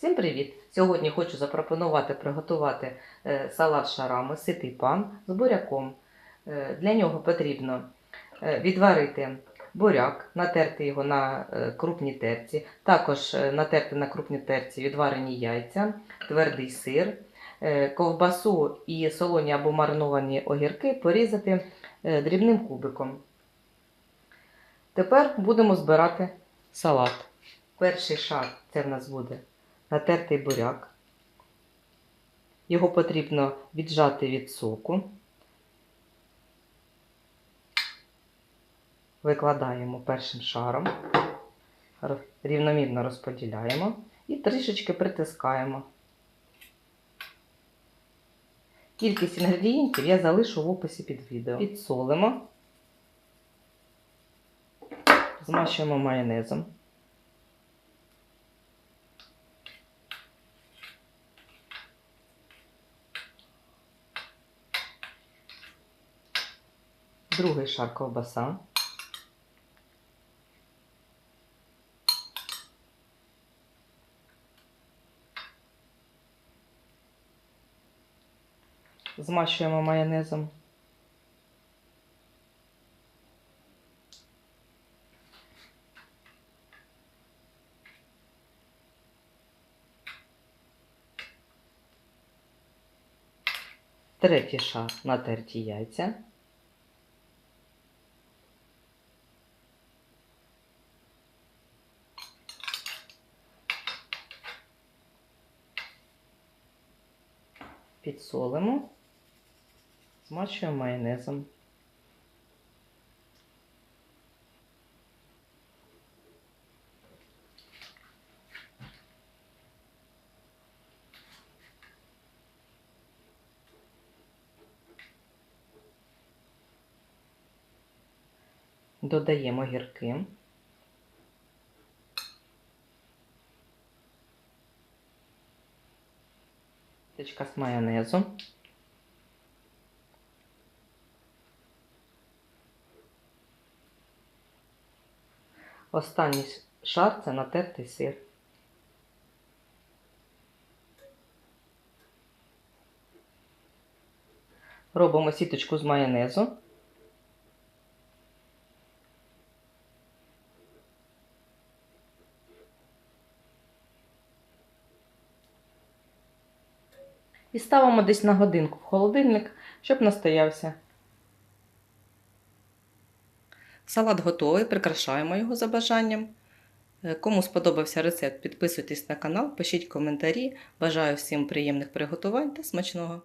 Всім привіт! Сьогодні хочу запропонувати приготувати е, салат шарами ситий пан з буряком. Е, Для нього потрібно е, відварити буряк, натерти його на крупній терці, також натерти на крупній терці відварені яйця, твердий сир, ковбасу і солоні або мариновані огірки порізати дрібним кубиком. Тепер будемо збирати салат. Перший шар це в нас буде натертий буряк. Його потрібно віджати від соку. Викладаємо першим шаром, рівномірно розподіляємо і трішечки притискаємо. Кількість інгредієнтів я залишу в описі під відео. Підсолимо, змащуємо майонезом. Другий шар ковбаса. Змащуємо майонезом. Третій шар натерті яйця. Підсолимо, змащуємо майонезом. Додаємо гірки. Тичка з майонезу. Останній шар це натертий сир. Робимо сіточку з майонезу. І ставимо десь на годинку в холодильник, щоб настоявся. Салат готовий, прикрашаємо його за бажанням. Е, Кому сподобався рецепт, підписуйтесь на канал, пишіть коментарі. Бажаю всім приємних приготувань та смачного!